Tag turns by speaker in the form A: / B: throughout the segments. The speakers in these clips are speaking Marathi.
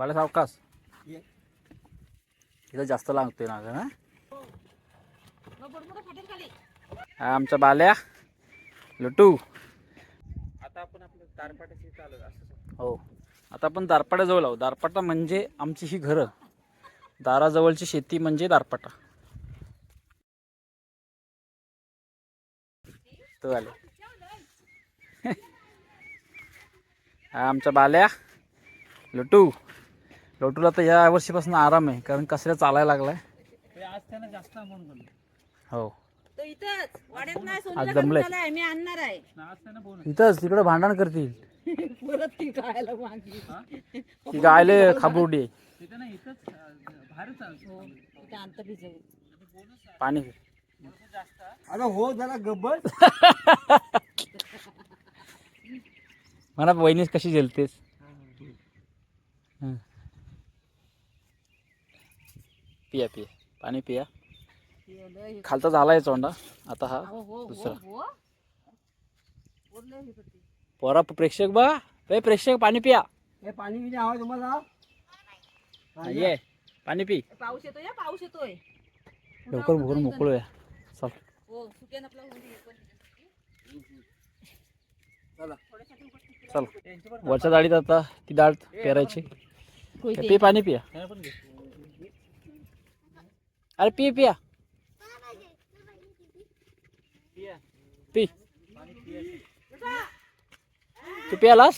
A: पाला सावकास इथं जास्त लागतोय ना गं, आमच्या हा बाल्या. लटू
B: आता आपण आपलं दारपाटाशी चालू असं
A: हो. आता आपण दारपाट्याजवळ आहोत. दारपाटा म्हणजे आमची ही घरं. दाराजवळची शेती म्हणजे दारपाटा. तो आले हा आमच्या बाल्या. लटू लटूला तर या वर्षीपासून आराम आहे कारण कचऱ्या चालायला लागलाय.
B: आज त्यानं जास्त
A: हो.
C: तो इथंच वाड्यात नाही
A: आज जमलंय.
B: बोल
A: इथंच तिकडं भांडण करतील.
C: परत ती
A: गायले खाबरुडी
C: भिजवून.
A: पाणी.
B: अरे हो जरा गब्बर.
A: म्हणा वहिनीस कशी झेलतेस? पिया पिया. पाणी पिया.
C: हे.
A: खालचा झालाय चोंडा आता हा
C: हो, हो, हो,
A: दुसरा. पोरा प्रेक्षक बा. ए प्रेक्षक पाणी पिया.
B: हे पाणी हवं तुम्हाला
A: ये. पाणी पी.
C: पाऊस येतोय पाऊस येतोय.
A: लवकर भरून मोकळूया चल.
C: हो.
A: चल. वरच्या डाळीत आता ती डाळ पेरायची. पी पाणी पिया. अरे पी पिया. पी. तू पियालास?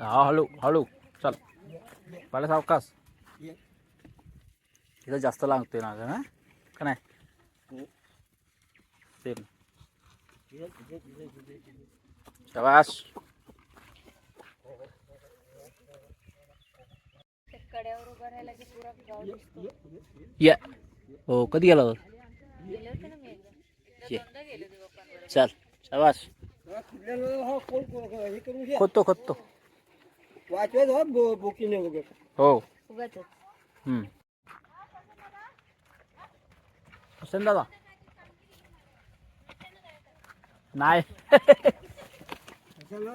A: हा हळू हळू. चल. पाला सावकाश. इथं जास्त लागतोय ना ना का नाही? सेम. या. हो कधी गेला चल शाबास. खोदतो खोदतो.
B: हो.
A: हम्म. दादा. नाही.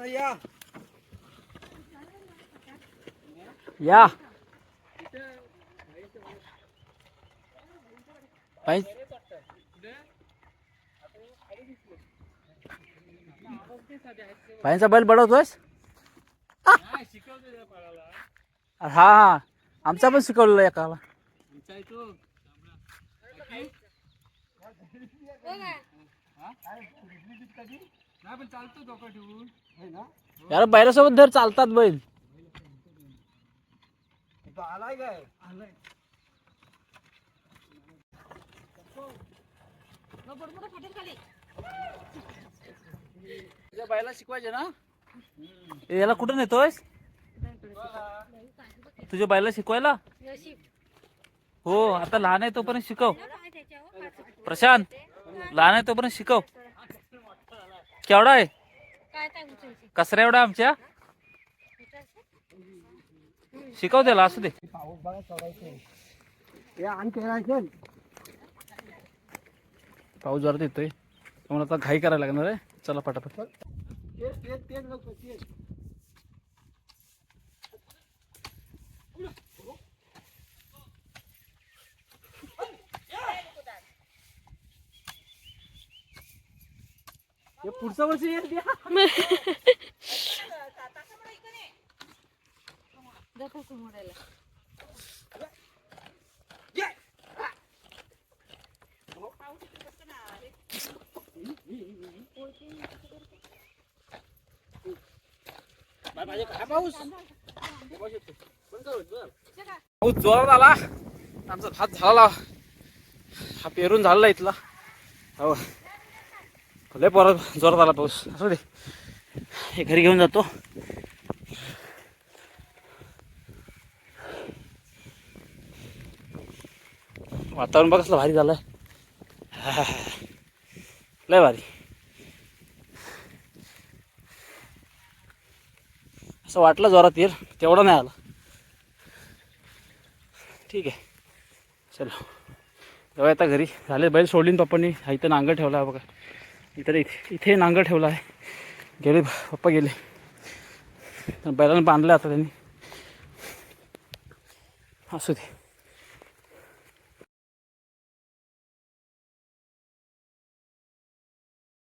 B: या
A: या. या बैल बडवतोयस हा हा आमचा पण शिकवलेला एकाला
B: नाही
A: यार बैलासोबत धर चालतात बैल।
B: आलाय काय? आलाय
A: तुझ्या बायला शिकवायचे ना? याला कुठं नेतोयस? तुझ्या बायला शिकवायला? हो आता लहान आहे तोपर्यंत शिकव. प्रशांत लहान आहे तोपर्यंत शिकव. केवढा आहे?
D: काय काय उचलते
A: कचरा एवढा आमच्या? शिकव त्याला असू दे.
B: पाऊस हे
A: जोरात येतोय. त्यामुळे आता घाई करायला लागणार आहे. चला पटापट.
B: हे पुढच्या वर्षी
A: पाऊस जोरात आला. आमचा भात झाला. हा पेरून झाला इथला. हो. लय परत जोरात आला पाऊस. असू दे. हे घरी घेऊन जातो. वातावरण बघ कसलं भारी हा लय भारी. असं वाटलं जोरात येईल तेवढा नाही आला. ठीक आहे. चलो. जाऊया आता घरी. झाले बैल सोडलीन पप्पांनी. हा इथं नांगर ठेवला आहे बघा. इतर इथे इथे नांगर ठेवला आहे. गेले पप्पा गेले. बैलांना बांधलं आता त्यांनी. असू दे.